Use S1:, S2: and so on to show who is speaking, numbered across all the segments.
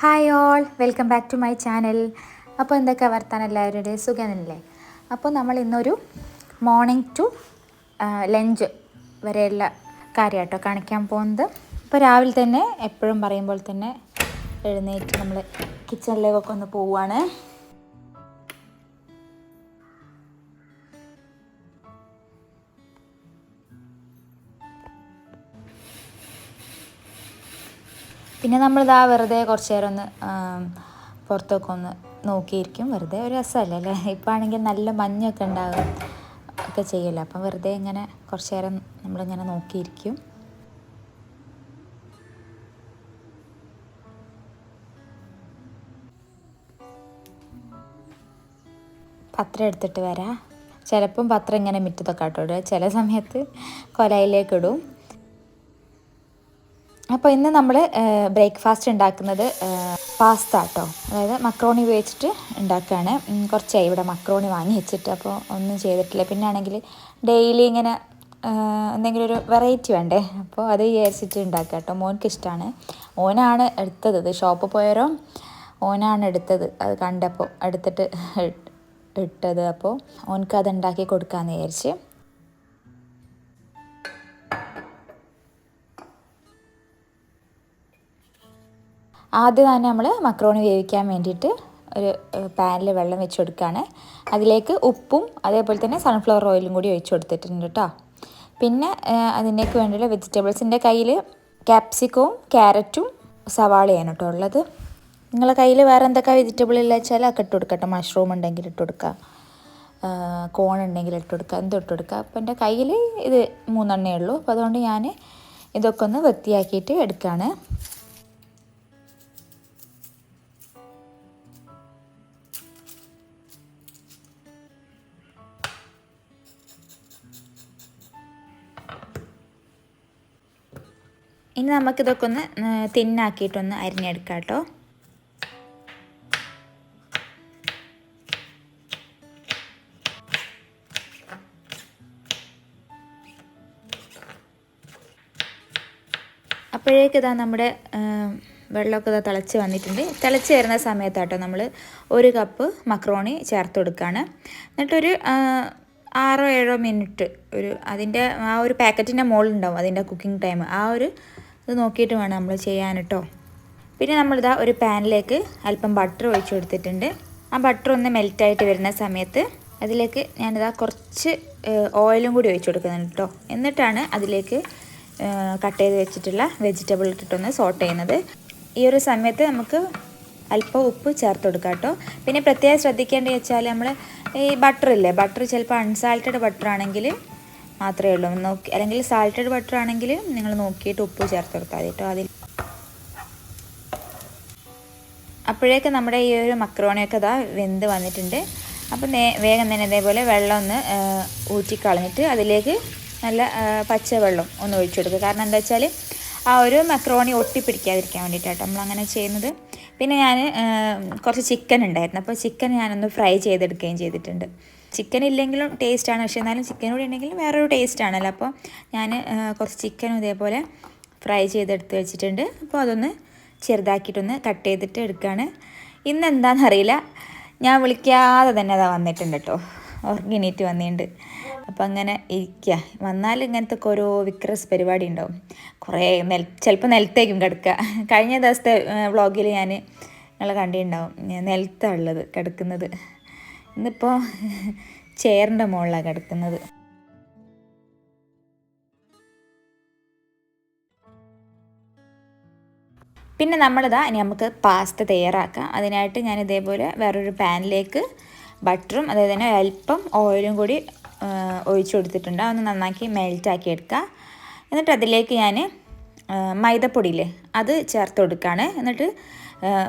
S1: Hi all welcome back to my channel അപ്പോൾ എന്തൊക്കെ വർത്താനം എല്ലാവരുടെയും സുഖമല്ലേ അപ്പോൾ നമ്മൾ ഇന്നൊരു മോർണിംഗ് ടു ലഞ്ച് വരെയുള്ള കാര്യമായിട്ടോ കാണിക്കാൻ പോകുന്നത്. ഇപ്പോൾ രാവിലെ തന്നെ എപ്പോഴും പറയുമ്പോൾ തന്നെ എഴുന്നേറ്റ് നമ്മൾ കിച്ചണിലേക്കൊക്കെ ഒന്ന് പോവുകയാണ് പിന്നെ നമ്മളിതാ വെറുതെ കുറച്ച് നേരം ഒന്ന് പുറത്തൊക്കെ ഒന്ന് നോക്കിയിരിക്കും. വെറുതെ ഒരു രസമല്ലേ അല്ലേ? ഇപ്പം ആണെങ്കിൽ നല്ല മഞ്ഞൊക്കെ ഉണ്ടാകും ഒക്കെ ചെയ്യല്ലോ? അപ്പം വെറുതെ ഇങ്ങനെ കുറച്ച് നേരം നമ്മളിങ്ങനെ നോക്കിയിരിക്കും. പത്രം എടുത്തിട്ട് വരാം. ചിലപ്പം പത്രം ഇങ്ങനെ മുറ്റത്തൊക്കെ ആട്ടോ ചില സമയത്ത് കൊലയിലേക്ക് ഇടും. അപ്പോൾ ഇന്ന് നമ്മൾ ബ്രേക്ക്ഫാസ്റ്റ് ഉണ്ടാക്കുന്നത് പാസ്ത കേട്ടോ അതായത് മക്രോണി ഉപയോഗിച്ചിട്ട് ഉണ്ടാക്കുകയാണ് കുറച്ചായി ഇവിടെ മക്രോണി വാങ്ങി വെച്ചിട്ട്. അപ്പോൾ ഒന്നും ചെയ്തിട്ടില്ല. പിന്നെ ആണെങ്കിൽ ഡെയിലി ഇങ്ങനെ എന്തെങ്കിലും ഒരു വെറൈറ്റി വേണ്ടേ? അപ്പോൾ അത് വിചാരിച്ചിട്ട് ഉണ്ടാക്കുക കേട്ടോ മോൻക്ക് ഇഷ്ടമാണ് ഓനാണ് എടുത്തത്. ഇത് ഷോപ്പ് പോയവരോ ഓനാണ് എടുത്തത്. അത് കണ്ടപ്പോൾ എടുത്തിട്ട് ഇട്ട്- ഇട്ടത്. അപ്പോൾ ഓനക്ക് അത് ഉണ്ടാക്കി കൊടുക്കാമെന്ന് വിചാരിച്ച്. ആദ്യം തന്നെ നമ്മൾ മക്രോണി വേവിക്കാൻ വേണ്ടിയിട്ട് ഒരു പാനിൽ വെള്ളം വെച്ച് കൊടുക്കുകയാണ് അതിലേക്ക് ഉപ്പും അതേപോലെ തന്നെ സൺഫ്ലവർ ഓയിലും കൂടി ഒഴിച്ച് കൊടുത്തിട്ടുണ്ട് കേട്ടോ. പിന്നെ അതിലേക്ക് വേണ്ടിയുള്ള വെജിറ്റബിൾസിന്റെ കയ്യിൽ ക്യാപ്സിക്കവും ക്യാരറ്റും സവാളയാണ് കേട്ടോ ഉള്ളത്. നിങ്ങളെ കയ്യിൽ വേറെ എന്തൊക്കെ വെജിറ്റബിൾ ഇല്ല വെച്ചാൽ ഒക്കെ ഇട്ട് കൊടുക്കട്ടെ. മഷ്റൂം ഉണ്ടെങ്കിൽ ഇട്ട് കൊടുക്കുക കോൺ ഉണ്ടെങ്കിൽ ഇട്ട് കൊടുക്കുക എന്തും ഇട്ട് കൊടുക്കുക അപ്പോൾ എന്റെ കയ്യിൽ ഇത് മൂന്നെണ്ണേ ഉള്ളൂ. അപ്പോൾ അതുകൊണ്ട് ഞാൻ ഇതൊക്കെ ഒന്ന് വൃത്തിയാക്കിയിട്ട് എടുക്കുകയാണ് ഇനി നമുക്കിതൊക്കെ ഒന്ന് തിന്നാക്കിയിട്ടൊന്ന് അരിഞ്ഞെടുക്കാം കേട്ടോ. അപ്പോഴേക്ക് ഇതാ നമ്മുടെ വെള്ളമൊക്കെ ഇതാ തിളച്ച് വന്നിട്ടുണ്ട്. തിളച്ച് വരുന്ന സമയത്താട്ടോ നമ്മൾ ഒരു കപ്പ് മക്രോണി ചേർത്ത് കൊടുക്കുകയാണ് എന്നിട്ടൊരു ആറോ ഏഴോ മിനിറ്റ് ഒരു അതിന്റെ ആ ഒരു പാക്കറ്റിന്റെ മുകളിലുണ്ടാവും അതിന്റെ കുക്കിംഗ് ടൈം. ആ ഒരു ഇത് നോക്കിയിട്ട് വേണം നമ്മൾ ചെയ്യാൻ കേട്ടോ പിന്നെ നമ്മളിതാ ഒരു പാനിലേക്ക് അല്പം ബട്ടർ ഒഴിച്ചു കൊടുത്തിട്ടുണ്ട്. ആ ബട്ടർ ഒന്ന് മെൽറ്റായിട്ട് വരുന്ന സമയത്ത് അതിലേക്ക് ഞാനിതാ കുറച്ച് ഓയിലും കൂടി ഒഴിച്ചു കൊടുക്കുന്നുണ്ട് കേട്ടോ എന്നിട്ടാണ് അതിലേക്ക് കട്ട് ചെയ്ത് വെച്ചിട്ടുള്ള വെജിറ്റബിൾ ഇട്ടിട്ടൊന്ന് സോട്ട് ചെയ്യുന്നത്. ഈ ഒരു സമയത്ത് നമുക്ക് അല്പം ഉപ്പ് ചേർത്ത് കൊടുക്കാം കേട്ടോ പിന്നെ പ്രത്യേകം ശ്രദ്ധിക്കേണ്ടത് വെച്ചാൽ നമ്മൾ ഈ ബട്ടർ ഇല്ലേ? ബട്ടർ ചിലപ്പോൾ അൺസാൾട്ടഡ് ബട്ടർ ആണെങ്കിൽ മാത്രമേ ഉള്ളൂ. നോക്കി അല്ലെങ്കിൽ സാൾട്ടഡ് ബട്ടർ ആണെങ്കിൽ നിങ്ങൾ നോക്കിയിട്ട് ഉപ്പ് ചേർത്ത് കൊടുത്താൽ മതി കേട്ടോ അതിൽ. അപ്പോഴേക്ക് നമ്മുടെ ഈ ഒരു മക്രോണിയൊക്കെ ഇതാ വെന്ത് വന്നിട്ടുണ്ട്. അപ്പോൾ നേ വേഗം തന്നെ ഇതേപോലെ വെള്ളം ഒന്ന് ഊറ്റിക്കളഞ്ഞിട്ട് അതിലേക്ക് നല്ല പച്ച പച്ചവെള്ളം ഒന്ന് ഒഴിച്ചു കൊടുക്കുക. കാരണം എന്താ വെച്ചാൽ ആ ഒരു മക്രോണി ഒട്ടിപ്പിടിക്കാതിരിക്കാൻ വേണ്ടിയിട്ടാണ് നമ്മൾ അങ്ങനെ ചെയ്യുന്നത്. പിന്നെ ഞാൻ കുറച്ച് ചിക്കൻ ഉണ്ടായിരുന്നു. അപ്പോൾ ചിക്കൻ ഞാനൊന്ന് ഫ്രൈ ചെയ്തെടുക്കുകയും ചെയ്തിട്ടുണ്ട്. ചിക്കൻ ഇല്ലെങ്കിലും ടേസ്റ്റാണ് പക്ഷേ എന്നാലും ചിക്കൻ കൂടി ഉണ്ടെങ്കിലും വേറൊരു ടേസ്റ്റ് ആണല്ലോ. അപ്പോൾ ഞാൻ കുറച്ച് ചിക്കനും ഇതേപോലെ ഫ്രൈ ചെയ്തെടുത്ത് വെച്ചിട്ടുണ്ട്. അപ്പോൾ അതൊന്ന് ചെറുതാക്കിയിട്ടൊന്ന് കട്ട് ചെയ്തിട്ട് എടുക്കുകയാണ് ഇന്ന് എന്താണെന്നറിയില്ല ഞാൻ വിളിക്കാതെ തന്നെ അതാ വന്നിട്ടുണ്ട് കേട്ടോ ഉറങ്ങിണീറ്റ് വന്നിട്ടുണ്ട് അപ്പം അങ്ങനെ ഇരിക്കുക വന്നാൽ ഇങ്ങനത്തെ ഒക്കെ ഓരോ വിക്രസ് പരിപാടി ഉണ്ടാവും. കുറേ നെൽ ചിലപ്പോൾ നിലത്തേക്കും കിടക്കുക. കഴിഞ്ഞ ദിവസത്തെ വ്ളോഗിൽ ഞാൻ നിങ്ങൾ കണ്ടിട്ടുണ്ടാവും. നിലത്താണുള്ളത് കിടക്കുന്നത്. ഇന്നിപ്പോൾ ചെയറിന്റെ മുകളിലാണ് കിടക്കുന്നത്. പിന്നെ നമ്മളിതാ ഇനി നമുക്ക് പാസ്ത തയ്യാറാക്കാം. അതിനായിട്ട് ഞാൻ ഇതേപോലെ വേറൊരു പാനിലേക്ക് ബട്ടറും അതേപോലെ തന്നെ അല്പം ഓയിലും കൂടി ഒഴിച്ചു കൊടുത്തിട്ടുണ്ട്. അതൊന്ന് നന്നാക്കി മെൽറ്റാക്കി എടുക്കുക എന്നിട്ട് അതിലേക്ക് ഞാൻ മൈദപ്പൊടിയില്ലേ അത് ചേർത്ത് കൊടുക്കുകയാണ് എന്നിട്ട്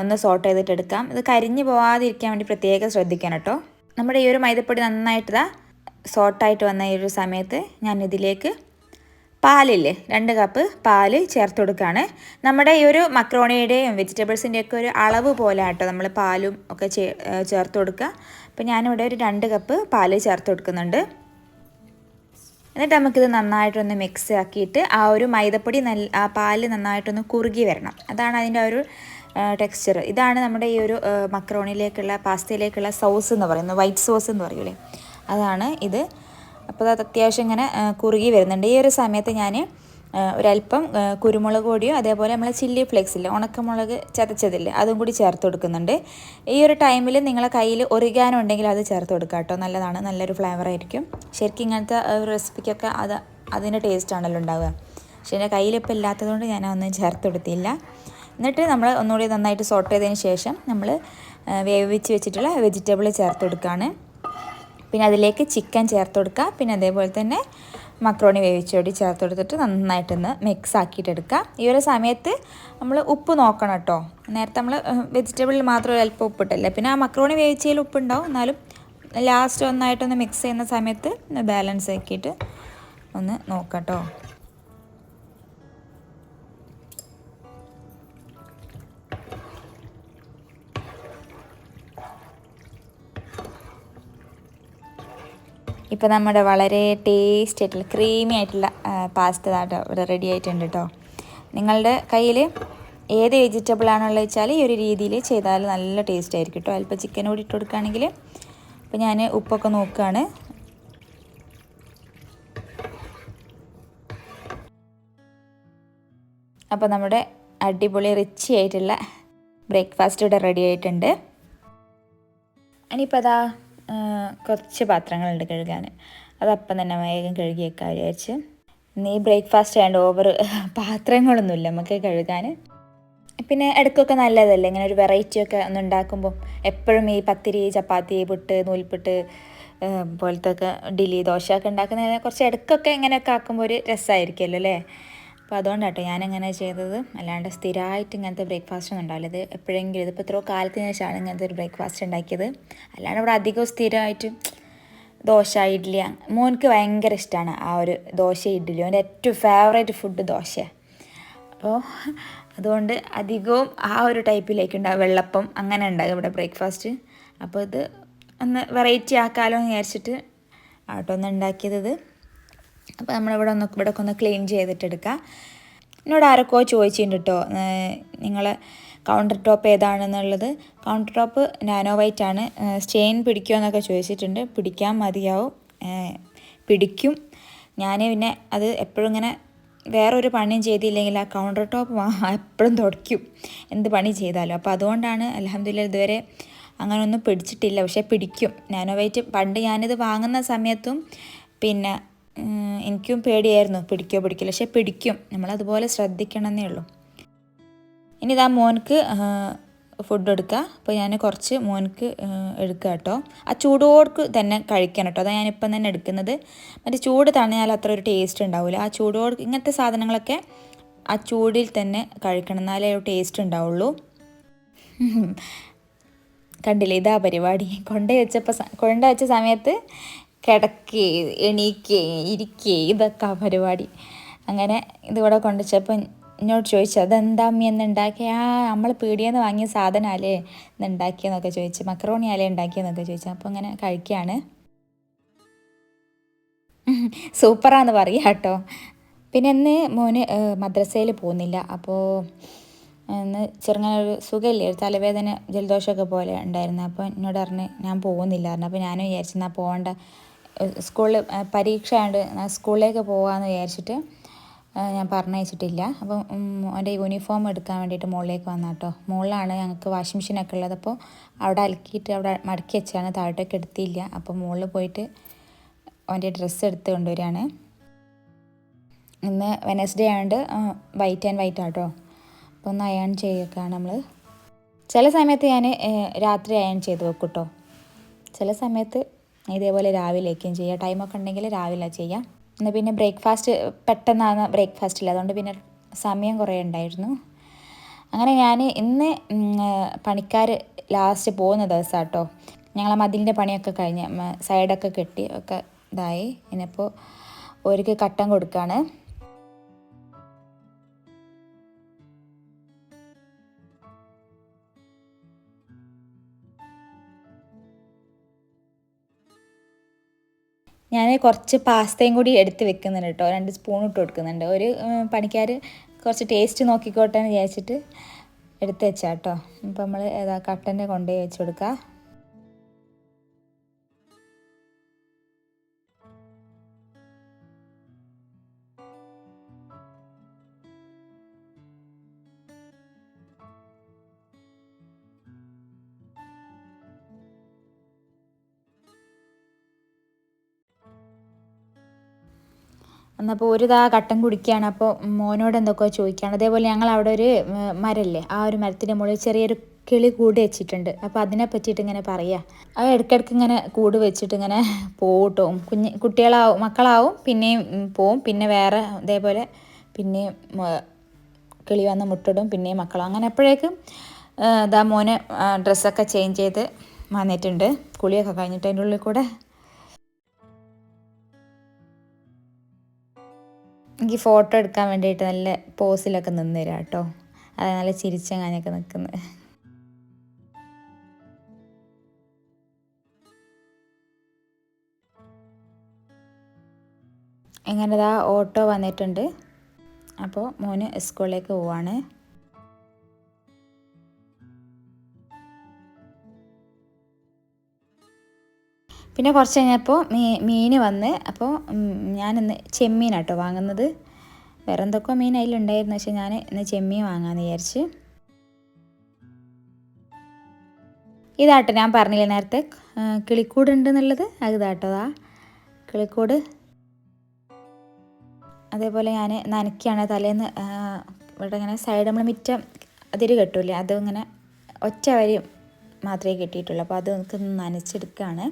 S1: ഒന്ന് സോട്ട് ചെയ്തിട്ട് എടുക്കാം. ഇത് കരിഞ്ഞു പോവാതിരിക്കാൻ വേണ്ടി പ്രത്യേകം ശ്രദ്ധിക്കണം കേട്ടോ. നമ്മുടെ ഈ ഒരു മൈദപ്പൊടി നന്നായിട്ട് ഇതാ സോട്ടായിട്ട് വന്ന ഈ ഒരു സമയത്ത് ഞാൻ ഇതിലേക്ക് പാലില്ലേ രണ്ട് കപ്പ് പാൽ ചേർത്ത് കൊടുക്കുകയാണ്. നമ്മുടെ ഈ ഒരു മക്രോണിയുടെയും വെജിറ്റബിൾസിന്റെയൊക്കെ ഒരു അളവ് പോലെ ആട്ടോ നമ്മൾ പാലും ഒക്കെ ചേർത്ത് കൊടുക്കുക. അപ്പോൾ ഞാനിവിടെ ഒരു രണ്ട് കപ്പ് പാൽ ചേർത്ത് കൊടുക്കുന്നുണ്ട്. എന്നിട്ട് നമുക്കിത് നന്നായിട്ടൊന്ന് മിക്സ് ആക്കിയിട്ട് ആ ഒരു മൈദപ്പൊടി നല്ല ആ പാൽ നന്നായിട്ടൊന്ന് കുറുകി വരണം. അതാണ് അതിന്റെ ഒരു ടെക്സ്ചർ ഇതാണ് നമ്മുടെ ഈ ഒരു മക്രോണിയിലേക്കുള്ള പാസ്തയിലേക്കുള്ള സോസ് എന്ന് പറയുന്നത്. വൈറ്റ് സോസ് എന്ന് പറയൂലേ. അതാണ് ഇത്. അപ്പോൾ അത് അത്യാവശ്യം ഇങ്ങനെ കുറുകി വരുന്നുണ്ട്. ഈ ഒരു സമയത്ത് ഞാൻ ഒരല്പം കുരുമുളക് പൊടിയും അതേപോലെ നമ്മളെ ചില്ലി ഫ്ലേക്സ് ഇല്ല ഉണക്കമുളക് ചതച്ചതില്ല അതും കൂടി ചേർത്ത് കൊടുക്കുന്നുണ്ട്. ഈ ഒരു ടൈമിൽ നിങ്ങളെ കയ്യിൽ ഉണ്ടെങ്കിൽ അത് ചേർത്ത് കൊടുക്കുക കേട്ടോ. നല്ലതാണ്. നല്ലൊരു ഫ്ലേവർ ആയിരിക്കും. ശരിക്കും ഇങ്ങനത്തെ ഒരു റെസിപ്പിക്കൊക്കെ അത് അതിന്റെ ടേസ്റ്റ് ആണല്ലോ ഉണ്ടാവുക. പക്ഷേ എന്റെ കയ്യിലിപ്പോൾ ഇല്ലാത്തതുകൊണ്ട് ഞാൻ ഒന്നും ചേർത്ത് കൊടുത്തില്ല. എന്നിട്ട് നമ്മൾ ഒന്നുകൂടി നന്നായിട്ട് സോട്ട് ചെയ്തതിന് ശേഷം നമ്മൾ വേവിച്ച് വെച്ചിട്ടുള്ള വെജിറ്റബിൾ ചേർത്ത് കൊടുക്കുകയാണ് പിന്നെ അതിലേക്ക് ചിക്കൻ ചേർത്ത് കൊടുക്കുക പിന്നെ അതേപോലെ തന്നെ മക്രോണി വേവിച്ചോടി ചേർത്ത് കൊടുത്തിട്ട് നന്നായിട്ടൊന്ന് മിക്സ് ആക്കിയിട്ട് എടുക്കുക. ഈ ഒരു സമയത്ത് നമ്മൾ ഉപ്പ് നോക്കണം കേട്ടോ. നേരത്തെ നമ്മൾ വെജിറ്റബിളിൽ മാത്രം അല്പം ഉപ്പിട്ടല്ലേ. പിന്നെ ആ മക്രോണി വേവിച്ചതിൽ ഉപ്പുണ്ടാവും. എന്നാലും ലാസ്റ്റ് ഒന്നായിട്ടൊന്ന് മിക്സ് ചെയ്യുന്ന സമയത്ത് ബാലൻസ് ആക്കിയിട്ട് ഒന്ന് നോക്കാം കേട്ടോ. ഇപ്പോൾ നമ്മുടെ വളരെ ടേസ്റ്റ് ആയിട്ടുള്ള ക്രീമി ആയിട്ടുള്ള പാസ്ത കേട്ടോ ഇവിടെ റെഡി ആയിട്ടുണ്ട് കേട്ടോ നിങ്ങളുടെ കയ്യിൽ ഏത് വെജിറ്റബിൾ ആണുള്ളത് വെച്ചാൽ ഈ ഒരു രീതിയിൽ ചെയ്താൽ നല്ല ടേസ്റ്റ് ആയിരിക്കും കേട്ടോ അല്പം ചിക്കൻ കൂടി ഇട്ട് കൊടുക്കുകയാണെങ്കിൽ അപ്പോൾ ഞാൻ ഉപ്പൊക്കെ നോക്കുകയാണ്. അപ്പോൾ നമ്മുടെ അടിപൊളി റിച്ചി ആയിട്ടുള്ള ബ്രേക്ക്ഫാസ്റ്റ് ഇവിടെ റെഡി ആയിട്ടുണ്ട്. ഇനിയിപ്പോൾ അതാ കുറച്ച് പാത്രങ്ങളുണ്ട് കഴുകാൻ. അതപ്പം തന്നെ വേഗം കഴുകിയേക്കാൻ വിചാരിച്ച്. നീ ബ്രേക്ക്ഫാസ്റ്റ് ആയതുകൊണ്ട് ഓവർ പാത്രങ്ങളൊന്നുമില്ല നമുക്ക് കഴുകാൻ. പിന്നെ ഇടയ്ക്കൊക്കെ നല്ലതല്ലേ ഇങ്ങനെ ഒരു വെറൈറ്റി ഒക്കെ ഒന്ന് ഉണ്ടാക്കുമ്പോൾ എപ്പോഴും ഈ പത്തിരി ചപ്പാത്തി പുട്ട് നൂൽപുട്ട് പോലത്തെ ഒക്കെ ഇഡ്ഡലി ദോശ ഒക്കെ ഉണ്ടാക്കുന്നതിന് കുറച്ച് ഇടയ്ക്കൊക്കെ ഇങ്ങനെയൊക്കെ ആക്കുമ്പോൾ ഒരു രസമായിരിക്കുമല്ലോ അല്ലേ? അപ്പോൾ അതുകൊണ്ടാട്ടോ ഞാനങ്ങനെ ചെയ്തത്. അല്ലാണ്ട് സ്ഥിരമായിട്ട് ഇങ്ങനത്തെ ബ്രേക്ക്ഫാസ്റ്റ് ഒന്നും ഉണ്ടാവില്ല. ഇത് എപ്പോഴെങ്കിലും ഇതിപ്പോൾ എത്രയോ കാലത്തിന് ശേഷമാണ് ഇങ്ങനത്തെ ഒരു ബ്രേക്ക്ഫാസ്റ്റ് ഉണ്ടാക്കിയത്. അല്ലാണ്ട് ഇവിടെ അധികവും സ്ഥിരമായിട്ട് ദോശ ഇഡ്ഡലി മോനിക്ക് ഭയങ്കര ഇഷ്ടമാണ് ആ ഒരു ദോശ ഇഡ്ഡലി. അവന്റെ ഏറ്റവും ഫേവറേറ്റ് ഫുഡ് ദോശയാണ് അപ്പോൾ അതുകൊണ്ട് അധികവും ആ ഒരു ടൈപ്പിലേക്ക് ഉണ്ടാകും വെള്ളപ്പം അങ്ങനെ ഉണ്ടാകും ഇവിടെ ബ്രേക്ക്ഫാസ്റ്റ് അപ്പോൾ ഇത് ഒന്ന് വെറൈറ്റി ആക്കാമല്ലോ എന്ന് വിചാരിച്ചിട്ട് ആട്ടോ ഒന്ന് ഉണ്ടാക്കിയത്. അപ്പോൾ നമ്മളിവിടെ ഒന്ന് ഇവിടെ ഒന്ന് ക്ലീൻ ചെയ്തിട്ടെടുക്കുക എന്നോട് ആരൊക്കെ ചോദിച്ചിട്ടുണ്ട് കേട്ടോ നിങ്ങൾ കൗണ്ടർ ടോപ്പ് ഏതാണെന്നുള്ളത്? കൗണ്ടർ ടോപ്പ് നാനോ വൈറ്റ് ആണ്. സ്റ്റെയിൻ പിടിക്കുമോ എന്നൊക്കെ ചോദിച്ചിട്ടുണ്ട്. പിടിക്കാൻ മതിയാവും. പിടിക്കും. ഞാൻ പിന്നെ അത് എപ്പോഴും ഇങ്ങനെ വേറൊരു പണിയും ചെയ്തില്ലെങ്കിൽ ആ കൗണ്ടർ ടോപ്പ് എപ്പോഴും തുടയ്ക്കും. എന്ത് പണി ചെയ്താലും. അപ്പോൾ അതുകൊണ്ടാണ് അലഹമ്മദില്ല ഇതുവരെ അങ്ങനെയൊന്നും പിടിച്ചിട്ടില്ല. പക്ഷേ പിടിക്കും. നാനോ വൈറ്റ് പണ്ട് ഞാനിത് വാങ്ങുന്ന സമയത്തും പിന്നെ എനിക്കും പേടിയായിരുന്നു. പിടിക്കോ പിടിക്കില്ല. പക്ഷെ പിടിക്കും. നമ്മളതുപോലെ ശ്രദ്ധിക്കണമെന്നേ ഉള്ളൂ. ഇനി ഇതാ മോൻക്ക് ഫുഡ് എടുക്കുക അപ്പോൾ ഞാൻ കുറച്ച് മോൻക്ക് എടുക്കുക കേട്ടോ ആ ചൂടോടുക്ക് തന്നെ കഴിക്കണം കേട്ടോ അതാണ് ഞാനിപ്പം തന്നെ എടുക്കുന്നത്. മറ്റേ ചൂട് തണിഞ്ഞാൽ അത്ര ഒരു ടേസ്റ്റ് ഉണ്ടാവില്ല ആ ചൂടോട് ഇങ്ങനത്തെ സാധനങ്ങളൊക്കെ ആ ചൂടിൽ തന്നെ കഴിക്കണം. എന്നാലേ ഒരു ടേസ്റ്റ് ഉണ്ടാവുള്ളൂ. കണ്ടില്ലേ? ഇതാ പരിപാടി. കൊണ്ടേ വെച്ചപ്പോൾ കൊണ്ട വെച്ച സമയത്ത് കിടക്കേ എണീക്കേ ഇരിക്കേ ഇതൊക്കെ പരിപാടി. അങ്ങനെ ഇതിവിടെ കൊണ്ടുവച്ചപ്പോൾ എന്നോട് ചോദിച്ചു അതെന്താ അമ്മ എന്ന് ഉണ്ടാക്കിയ ആ നമ്മൾ പീടിയെന്ന് വാങ്ങിയ സാധനമല്ലേ ഇന്ന് ഉണ്ടാക്കിയെന്നൊക്കെ ചോദിച്ചു മക്രോണി അല്ലേ ഉണ്ടാക്കിയെന്നൊക്കെ ചോദിച്ചു. അപ്പോൾ അങ്ങനെ കഴിക്കുകയാണ് സൂപ്പറാന്ന് പറയാം കേട്ടോ പിന്നെ ഇന്ന് മോന് മദ്രസയിൽ പോകുന്നില്ല. അപ്പോൾ ഇന്ന് ചെറുങ്ങനെ ഒരു സുഖമില്ലേ ഒരു തലവേദന ജലദോഷമൊക്കെ പോലെ ഉണ്ടായിരുന്നു അപ്പോൾ എന്നോട് പറഞ്ഞ് ഞാൻ പോകുന്നില്ല പറഞ്ഞു. അപ്പോൾ ഞാനും വിചാരിച്ചു എന്നാൽ പോകേണ്ട സ്കൂളിൽ പരീക്ഷ ആയതുകൊണ്ട് സ്കൂളിലേക്ക് പോകാമെന്ന് വിചാരിച്ചിട്ട് ഞാൻ പറഞ്ഞയച്ചിട്ടില്ല. അപ്പം എന്റെ യൂണിഫോം എടുക്കാൻ വേണ്ടിയിട്ട് മുകളിലേക്ക് വന്ന കേട്ടോ മുകളിലാണ് ഞങ്ങൾക്ക് വാഷിംഗ് മെഷീനൊക്കെ ഉള്ളത്. അപ്പോൾ അവിടെ അലക്കിയിട്ട് അവിടെ മടക്കി വെച്ചാണ് താഴോട്ടേക്ക് എടുത്തില്ല. അപ്പോൾ മുകളിൽ പോയിട്ട് അവന്റെ ഡ്രസ്സ് എടുത്ത് കൊണ്ടുവരികയാണ്. ഇന്ന് വെനസ്ഡേ ആയതുകൊണ്ട് വൈറ്റ് ആൻഡ് വൈറ്റ് ആട്ടോ. അപ്പോൾ ഒന്ന് അയൺ ചെയ്യൊക്കെയാണ് നമ്മൾ ചില സമയത്ത് ഞാൻ രാത്രി അയൺ ചെയ്ത് വെക്കും കേട്ടോ ചില സമയത്ത് ഇതേപോലെ രാവിലേക്കും ചെയ്യാം. ടൈമൊക്കെ ഉണ്ടെങ്കിൽ രാവിലെ ചെയ്യാം. എന്നാൽ പിന്നെ ബ്രേക്ക്ഫാസ്റ്റ് പെട്ടെന്നാണ് ബ്രേക്ക്ഫാസ്റ്റ് ഇല്ല. അതുകൊണ്ട് പിന്നെ സമയം കുറേ ഉണ്ടായിരുന്നു. അങ്ങനെ ഞാൻ ഇന്ന് പണിക്കാർ ലാസ്റ്റ് പോകുന്ന ദിവസം കേട്ടോ ഞങ്ങൾ മതിലിന്റെ പണിയൊക്കെ കഴിഞ്ഞ് സൈഡൊക്കെ കെട്ടി ഒക്കെ ഇതായി. ഇനിയിപ്പോൾ അവർക്ക് കട്ടൻ കൊടുക്കുകയാണ് ഞാൻ കുറച്ച് പാസ്തയും കൂടി എടുത്ത് വെക്കുന്നുണ്ട് കേട്ടോ രണ്ട് സ്പൂൺ ഇട്ട് കൊടുക്കുന്നുണ്ട്. ഒരു പണിക്കാർ കുറച്ച് ടേസ്റ്റ് നോക്കിക്കോട്ടെ എന്ന് വിചാരിച്ചിട്ട് എടുത്ത് വെച്ചാട്ടോ അപ്പോൾ നമ്മൾ ഏതാ കട്ടന്റെ കൊണ്ടുപോയി വെച്ച് കൊടുക്കുക എന്നപ്പോൾ ഒരു ദാ കട്ടൻ കുടിക്കുകയാണ് അപ്പോൾ മോനോട് എന്തൊക്കെയോ ചോദിക്കുകയാണ് അതേപോലെ ഞങ്ങൾ അവിടെ ഒരു മരല്ലേ? ആ ഒരു മരത്തിന്റെ മുകളിൽ ചെറിയൊരു കിളി കൂട് വെച്ചിട്ടുണ്ട്. അപ്പോൾ അതിനെ പറ്റിയിട്ട് ഇങ്ങനെ പറയുക അത് ഇടയ്ക്കിടയ്ക്ക് ഇങ്ങനെ കൂട് വെച്ചിട്ട് ഇങ്ങനെ പോകട്ടോ കുഞ്ഞ് കുട്ടികളാവും മക്കളാവും പിന്നെയും പോവും. പിന്നെ വേറെ അതേപോലെ പിന്നെയും കിളി വന്ന് മുട്ടിടും. പിന്നെയും മക്കളാവും. അങ്ങനെ എപ്പോഴേക്കും ഇതാ മോന് ഡ്രസ്സൊക്കെ ചേഞ്ച് ചെയ്ത് വന്നിട്ടുണ്ട്. കുളിയൊക്കെ കഴിഞ്ഞിട്ട് അതിന്റെ ഉള്ളിൽ കൂടെ എനിക്ക് ഫോട്ടോ എടുക്കാൻ വേണ്ടിയിട്ട് നല്ല പോസിലൊക്കെ നിന്ന് തരാം കേട്ടോ. അത് നല്ല ചിരിച്ചെങ്ങാനൊക്കെ നിൽക്കുന്നത് എങ്ങനെതാ ഓട്ടോ വന്നിട്ടുണ്ട്. അപ്പോൾ മോന് സ്കൂളിലേക്ക് പോവാണ്. പിന്നെ കുറച്ച് കഴിഞ്ഞപ്പോൾ മീ മീൻ വന്ന് അപ്പോൾ ഞാനിന്ന് ചെമ്മീനാട്ടോ വാങ്ങുന്നത്. വേറെ എന്തൊക്കെ മീൻ അതിലുണ്ടായിരുന്നു പക്ഷെ ഞാൻ ഇന്ന് ചെമ്മീൻ വാങ്ങാമെന്ന് വിചാരിച്ച്. ഇതാട്ടോ ഞാൻ പറഞ്ഞില്ലേ നേരത്തെ കിളിക്കൂട് ഉണ്ട് എന്നുള്ളത് അത് ഇതാട്ടോ ആ കിളിക്കൂട്. അതേപോലെ ഞാൻ നനയ്ക്കുകയാണ് തലേന്ന് ഇവിടെ ഇങ്ങനെ സൈഡ് നമ്മൾ മിറ്റം അതിര് കെട്ടൂലേ അതിങ്ങനെ ഒറ്റ വരി മാത്രമേ കിട്ടിയിട്ടുള്ളൂ അപ്പോൾ അത് നമുക്ക് നനച്ചെടുക്കുകയാണ്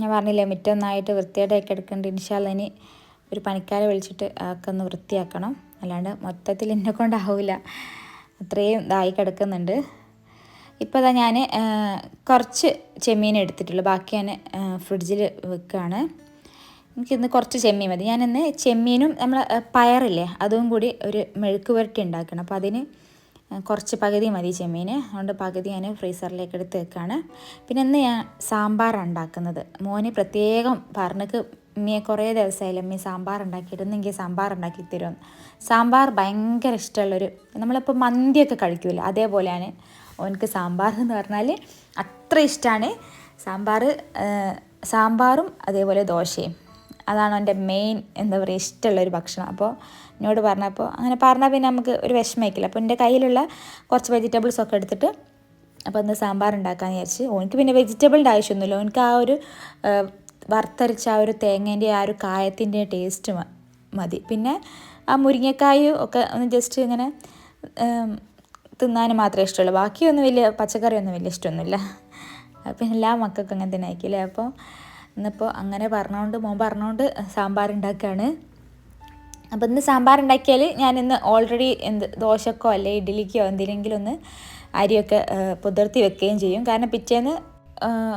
S1: ഞാൻ പറഞ്ഞില്ലേ മുറ്റൊന്നായിട്ട് വൃത്തിയായിട്ടൊക്കെ എടുക്കേണ്ട. ഇൻഷാല്ല ഇനി ഒരു പണിക്കാരെ വിളിച്ചിട്ട് ഒക്കെ ഒന്ന് വൃത്തിയാക്കണം. അല്ലാണ്ട് മൊത്തത്തിൽ എന്നെ കൊണ്ടാവില്ല അത്രയും ഇതായി കിടക്കുന്നുണ്ട്. ഇപ്പോൾ അതാ ഞാൻ കുറച്ച് ചെമ്മീൻ എടുത്തിട്ടുള്ളൂ. ബാക്കി ഞാൻ ഫ്രിഡ്ജിൽ വെക്കുകയാണ് എനിക്കിന്ന് കുറച്ച് ചെമ്മീൻ മതി. ഞാനിന്ന് ചെമ്മീനും നമ്മൾ പയറില്ലേ അതും കൂടി ഒരു മെഴുക്ക് പുരട്ടി ഉണ്ടാക്കണം. അപ്പോൾ അതിന് കുറച്ച് പകുതി മതി ചെമ്മീൻ അതുകൊണ്ട് പകുതി ഞാൻ ഫ്രീസറിലേക്ക് എടുത്ത് വെക്കുകയാണ് പിന്നെ ഇന്ന് ഞാൻ സാമ്പാർ ഉണ്ടാക്കുന്നത്. മോന് പ്രത്യേകം പറഞ്ഞക്ക് ഉമ്മിയെ കുറേ ദിവസമായില്ല ഉമ്മി സാമ്പാർ ഉണ്ടാക്കിയിരുന്നെങ്കിൽ സാമ്പാർ ഉണ്ടാക്കി തരും സാമ്പാർ ഭയങ്കര ഇഷ്ടമുള്ളൊരു നമ്മളിപ്പോൾ മന്തിയൊക്കെ കഴിക്കുമല്ലോ അതേപോലെയാണ് ഓനക്ക് സാമ്പാർ എന്ന് പറഞ്ഞാൽ അത്ര ഇഷ്ടമാണ് സാമ്പാർ സാമ്പാറും അതേപോലെ ദോശയും. അതാണ് എന്റെ മെയിൻ എന്താ പറയുക ഇഷ്ടമുള്ളൊരു ഭക്ഷണം. അപ്പോൾ എന്നോട് പറഞ്ഞപ്പോൾ അങ്ങനെ പറഞ്ഞാൽ പിന്നെ നമുക്ക് ഒരു വിഷമമായിക്കില്ല. അപ്പോൾ എന്റെ കയ്യിലുള്ള കുറച്ച് വെജിറ്റബിൾസ് ഒക്കെ എടുത്തിട്ട് അപ്പോൾ ഒന്ന് സാമ്പാർ ഉണ്ടാക്കാമെന്ന് വിചാരിച്ച് ഓനിക്ക് പിന്നെ വെജിറ്റബിളിന്റെ ആവശ്യമൊന്നുമില്ല. ഓനിക്ക് ആ ഒരു വറുത്തരച്ച ആ ഒരു തേങ്ങേന്റെ ആ ഒരു കായത്തിന്റെ ടേസ്റ്റ് മതി. പിന്നെ ആ മുരിങ്ങക്കായും ഒക്കെ ഒന്ന് ജസ്റ്റ് ഇങ്ങനെ തിന്നാൻ മാത്രമേ ഇഷ്ടമുള്ളൂ. ബാക്കിയൊന്നും വലിയ പച്ചക്കറിയൊന്നും വലിയ ഇഷ്ടമൊന്നുമില്ല. പിന്നെ എല്ലാ മക്കൾക്കും അങ്ങനെ തന്നെ ആയിരിക്കില്ലേ അപ്പോൾ ഇന്നിപ്പോൾ അങ്ങനെ പറഞ്ഞുകൊണ്ട് മോൻ പറഞ്ഞുകൊണ്ട് സാമ്പാർ ഉണ്ടാക്കുകയാണ് അപ്പോൾ ഇന്ന് സാമ്പാർ ഉണ്ടാക്കിയാൽ ഞാൻ ഇന്ന് ഓൾറെഡി എന്ത് ദോശക്കോ അല്ലെ ഇഡ്ഡലിക്കോ എന്തെങ്കിലും ഒന്ന് അരിയൊക്കെ പുതിർത്തി വെക്കുകയും ചെയ്യും. കാരണം പിറ്റേന്ന്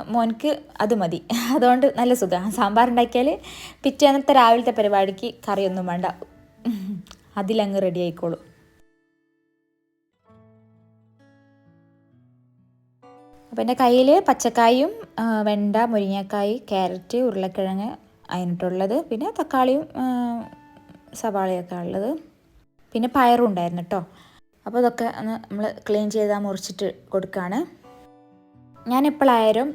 S1: മോൻക്ക് അത് മതി. അതുകൊണ്ട് നല്ല സുഖമാണ് സാമ്പാർ ഉണ്ടാക്കിയാൽ പിറ്റേന്നത്തെ രാവിലത്തെ പരിപാടിക്ക് കറിയൊന്നും വേണ്ട. അതിലങ്ങ് റെഡി ആയിക്കോളും. അപ്പോൾ എന്റെ കയ്യിൽ പച്ചക്കായും വെണ്ട മുരിങ്ങക്കായ് ക്യാരറ്റ് ഉരുളക്കിഴങ്ങ് അതിനിട്ടുള്ളത്. പിന്നെ തക്കാളിയും സവാളയൊക്കെ ഉള്ളത്. പിന്നെ പയറും ഉണ്ടായിരുന്നു കേട്ടോ അപ്പോൾ ഇതൊക്കെ ഒന്ന് നമ്മൾ ക്ലീൻ ചെയ്താൽ മുറിച്ചിട്ട് കൊടുക്കുകയാണ് ഞാൻ എപ്പോഴായാലും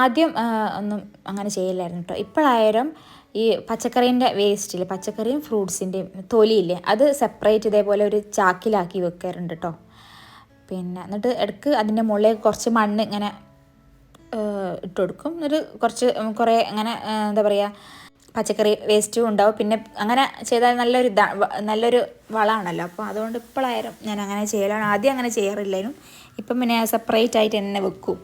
S1: ആദ്യം ഒന്നും അങ്ങനെ ചെയ്യില്ലായിരുന്നു കേട്ടോ ഇപ്പോഴായാലും ഈ പച്ചക്കറീന്റെ വേസ്റ്റിൽ പച്ചക്കറിയും ഫ്രൂട്ട്സിന്റെയും തൊലിയില്ലേ അത് സെപ്പറേറ്റ് ഇതേപോലെ ഒരു ചാക്കിലാക്കി വെക്കാറുണ്ട് കേട്ടോ പിന്നെ എന്നിട്ട് ഇടയ്ക്ക് അതിന്റെ മുകളിലേക്ക് കുറച്ച് മണ്ണ് ഇങ്ങനെ ഇട്ട് കൊടുക്കും. എന്നിട്ട് കുറച്ച് കുറേ അങ്ങനെ എന്താ പറയുക പച്ചക്കറി വേസ്റ്റും ഉണ്ടാവും. പിന്നെ അങ്ങനെ ചെയ്താൽ നല്ലൊരു ഇതാ നല്ലൊരു വളമാണല്ലോ. അപ്പോൾ അതുകൊണ്ട് ഇപ്പോഴായാലും ഞാൻ അങ്ങനെ ചെയ്യലാണ്. ആദ്യം അങ്ങനെ ചെയ്യാറില്ലായിരുന്നു ഇപ്പം പിന്നെ സെപ്പറേറ്റ് ആയിട്ട് തന്നെ വെക്കും.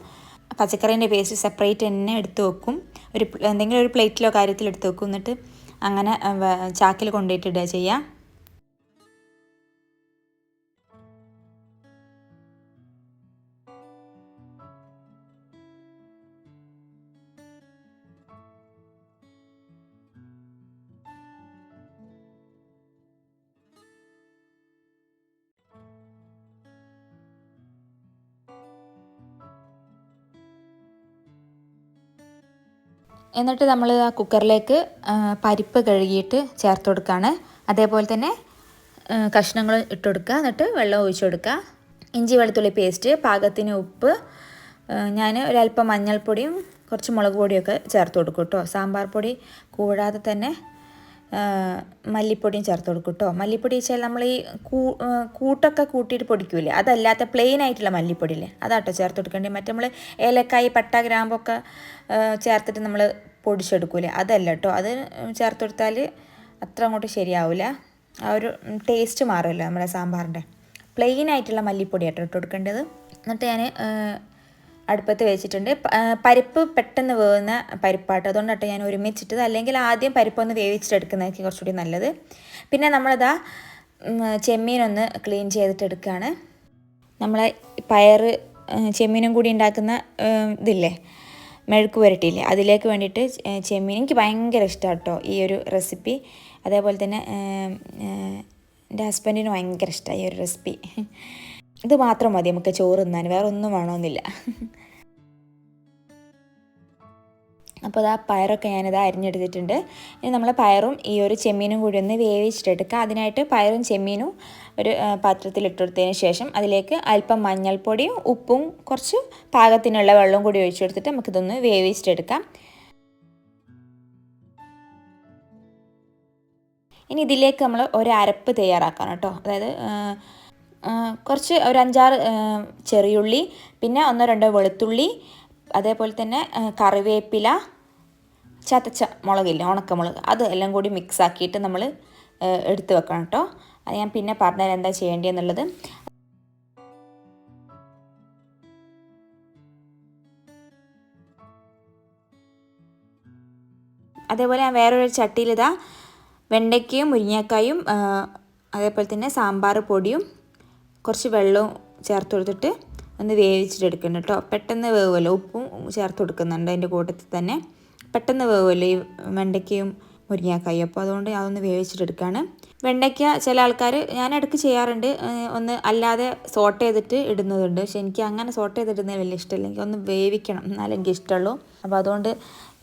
S1: പച്ചക്കറീന്റെ വേസ്റ്റ് സെപ്പറേറ്റ് തന്നെ എടുത്ത് വെക്കും. ഒരു എന്തെങ്കിലും ഒരു പ്ലേറ്റിലോ കാര്യത്തിലോ എടുത്ത് വെക്കും. എന്നിട്ട് അങ്ങനെ ചാക്കിൽ കൊണ്ടുപോയിട്ടിടുക ചെയ്യാം. എന്നിട്ട് നമ്മൾ ആ കുക്കറിലേക്ക് പരിപ്പ് കഴുകിയിട്ട് ചേർത്ത് കൊടുക്കുകയാണ് അതേപോലെ തന്നെ കഷ്ണങ്ങൾ ഇട്ട് കൊടുക്കുക. എന്നിട്ട് വെള്ളം ഒഴിച്ചു കൊടുക്കുക. ഇഞ്ചി വെളുത്തുള്ളി പേസ്റ്റ് പാകത്തിന് ഉപ്പ് ഞാൻ ഒരല്പം മഞ്ഞൾപ്പൊടിയും കുറച്ച് മുളക് പൊടിയൊക്കെ ചേർത്ത് കൊടുക്കും കേട്ടോ. സാമ്പാർ പൊടി കൂടാതെ തന്നെ മല്ലിപ്പൊടിയും ചേർത്ത് കൊടുക്കും കേട്ടോ മല്ലിപ്പൊടി വെച്ചാൽ നമ്മൾ ഈ കൂട്ടൊക്കെ കൂട്ടിയിട്ട് പൊടിക്കൂലേ? അതല്ലാത്ത പ്ലെയിൻ ആയിട്ടുള്ള മല്ലിപ്പൊടി മല്ലിപ്പൊടിയില്ലേ? അതാട്ടോ ചേർത്ത് കൊടുക്കേണ്ടത്. മറ്റേ നമ്മൾ ഏലക്കായി പട്ട ഗ്രാമ്പൊക്കെ ചേർത്തിട്ട് നമ്മൾ പൊടിച്ചെടുക്കൂലേ? അതല്ല കേട്ടോ അത് ചേർത്ത് കൊടുത്താൽ അത്ര അങ്ങോട്ട് ശരിയാവില്ല ആ ഒരു ടേസ്റ്റ് മാറുമല്ലോ നമ്മുടെ സാമ്പാറിന്റെ. പ്ലെയിൻ ആയിട്ടുള്ള മല്ലിപ്പൊടി ആട്ടോ ഇട്ട് കൊടുക്കേണ്ടത്. എന്നിട്ട് ഞാൻ അടുപ്പത്ത് വെച്ചിട്ടുണ്ട്. പരിപ്പ് പെട്ടെന്ന് വേവുന്ന പരിപ്പാട്ടോ. അതുകൊണ്ടാട്ടോ ഞാൻ ഒരുമിച്ചിട്ടത്. അല്ലെങ്കിൽ ആദ്യം പരിപ്പൊന്ന് വേവിച്ചിട്ട് എടുക്കുന്നതായിരിക്കും കുറച്ചുകൂടി നല്ലത്. പിന്നെ നമ്മളിതാ ചെമ്മീനൊന്ന് ക്ലീൻ ചെയ്തിട്ട് എടുക്കുകയാണ്. നമ്മളെ പയർ ചെമ്മീനും കൂടി ഉണ്ടാക്കുന്ന ഇതില്ലേ മെഴുക്ക് പുരട്ടിയില്ലേ അതിലേക്ക് വേണ്ടിയിട്ട് ചെമ്മീൻ. എനിക്ക് ഭയങ്കര ഇഷ്ടമാണ് കേട്ടോ ഈ ഒരു റെസിപ്പി. അതേപോലെ തന്നെ എന്റെ ഹസ്ബൻഡിന് ഭയങ്കര ഇഷ്ടമായി ഈ ഒരു റെസിപ്പി. ഇത് മാത്രം മതി നമുക്ക് ചോറ് തിന്നാൻ. വേറെ ഒന്നും വേണമെന്നില്ല. അപ്പോൾ അതാ പയറൊക്കെ ഞാനിത് അരിഞ്ഞെടുത്തിട്ടുണ്ട്. ഇനി നമ്മൾ പയറും ഈ ഒരു ചെമ്മീനും കൂടി ഒന്ന് വേവിച്ചിട്ടെടുക്കുക അതിനായിട്ട് പയറും ചെമ്മീനും ഒരു ആ, പാത്രത്തിൽ ഇട്ടുകൊടുത്തതിന് ശേഷം അതിലേക്ക് അല്പം മഞ്ഞൾപ്പൊടിയും ഉപ്പും കുറച്ച് പാകത്തിനുള്ള വെള്ളവും കൂടി ഒഴിച്ചു കൊടുത്തിട്ട് നമുക്കിതൊന്ന് വേവിച്ചിട്ടെടുക്കാം ഇനി ഇതിലേക്ക് നമ്മൾ ഒരു അരപ്പ് തയ്യാറാക്കണം കേട്ടോ. അതായത് ആ, ആ, കുറച്ച് ഒരു അഞ്ചാറ് ആ, ചെറിയുള്ളി പിന്നെ ഒന്നോ രണ്ടോ വെളുത്തുള്ളി അതേപോലെ തന്നെ കറിവേപ്പില ചതച്ച മുളകില്ല ഉണക്കമുളക് അത് എല്ലാം കൂടി മിക്സ് ആക്കിയിട്ട് നമ്മൾ എടുത്ത് വെക്കണം കേട്ടോ അത് ഞാൻ പിന്നെ പറഞ്ഞുതരാം എന്താ ചെയ്യേണ്ടതെന്നുള്ളത്. അതേപോലെ ഞാൻ വേറൊരു ചട്ടിയിൽ ഇതാ വെണ്ടയ്ക്കയും മുരിങ്ങക്കായും അതേപോലെ തന്നെ സാമ്പാർ പൊടിയും കുറച്ച് വെള്ളവും ചേർത്ത് കൊടുത്തിട്ട് ഒന്ന് വേവിച്ചിട്ടെടുക്കണം കേട്ടോ. പെട്ടെന്ന് വേവുമല്ലോ. ഉപ്പും ചേർത്ത് കൊടുക്കുന്നുണ്ട് അതിന്റെ കൂട്ടത്തിൽ തന്നെ. പെട്ടെന്ന് വേവുമല്ലോ ഈ വെണ്ടയ്ക്കയും മുരിങ്ങാക്കായും. അപ്പോൾ അതുകൊണ്ട് അതൊന്ന് വേവിച്ചിട്ടെടുക്കുകയാണ് വെണ്ടയ്ക്ക ചില ആൾക്കാർ ഞാൻ ഇടയ്ക്ക് ചെയ്യാറുണ്ട്. ഒന്ന് അല്ലാതെ സോട്ട് ചെയ്തിട്ട് ഇടുന്നതുണ്ട്. പക്ഷെ എനിക്ക് അങ്ങനെ സോട്ട് ചെയ്തിടുന്നത് വലിയ ഇഷ്ടമില്ല. എനിക്ക് ഒന്ന് വേവിക്കണം എന്നാലേ എനിക്ക് ഇഷ്ടമുള്ളൂ. അപ്പോൾ അതുകൊണ്ട്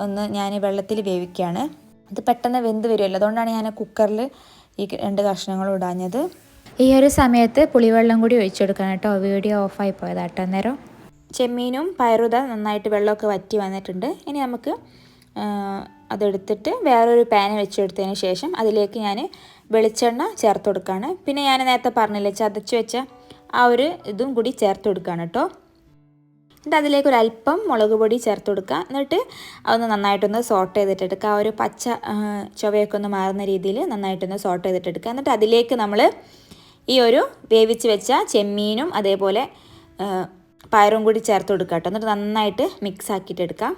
S1: ഒന്ന് ഞാൻ വെള്ളത്തിൽ വേവിക്കുകയാണ്. അത് പെട്ടെന്ന് വെന്ത് വരുമല്ലോ. അതുകൊണ്ടാണ് ഞാൻ കുക്കറിൽ ഈ രണ്ട് കഷ്ണങ്ങളും ഇടാഞ്ഞത്. ഈ ഒരു സമയത്ത് പുളിവെള്ളം കൂടി ഒഴിച്ചു കൊടുക്കണം കേട്ടോ. വീഡിയോ ഓഫായി പോയതാട്ടോ. അന്നേരം ചെമ്മീനും പയറുത നന്നായിട്ട് വെള്ളമൊക്കെ വറ്റി വന്നിട്ടുണ്ട്. ഇനി നമുക്ക് അതെടുത്തിട്ട് വേറൊരു പാൻ വെച്ചെടുത്തതിന് ശേഷം അതിലേക്ക് ഞാൻ വെളിച്ചെണ്ണ ചേർത്ത് കൊടുക്കുകയാണ് പിന്നെ ഞാൻ നേരത്തെ പറഞ്ഞില്ലേ ചതച്ച് വെച്ച ആ ഒരു ഇതും കൂടി ചേർത്ത് കൊടുക്കുകയാണ് കേട്ടോ. എന്നിട്ട് അതിലേക്ക് ഒരു അല്പം മുളക് പൊടി ചേർത്ത് കൊടുക്കുക. എന്നിട്ട് അതൊന്ന് നന്നായിട്ടൊന്ന് സോട്ട് ചെയ്തിട്ടെടുക്കുക ആ ഒരു പച്ച ചുവയൊക്കെ ഒന്ന് മാറുന്ന രീതിയിൽ നന്നായിട്ടൊന്ന് സോട്ട് ചെയ്തിട്ടെടുക്കുക എന്നിട്ട് അതിലേക്ക് നമ്മൾ ഈ ഒരു വേവിച്ച് വെച്ച ചെമ്മീനും അതേപോലെ പയറും കൂടി ചേർത്ത് കൊടുക്കുക കേട്ടോ. എന്നിട്ട് നന്നായിട്ട് മിക്സ് ആക്കിയിട്ട് എടുക്കാം.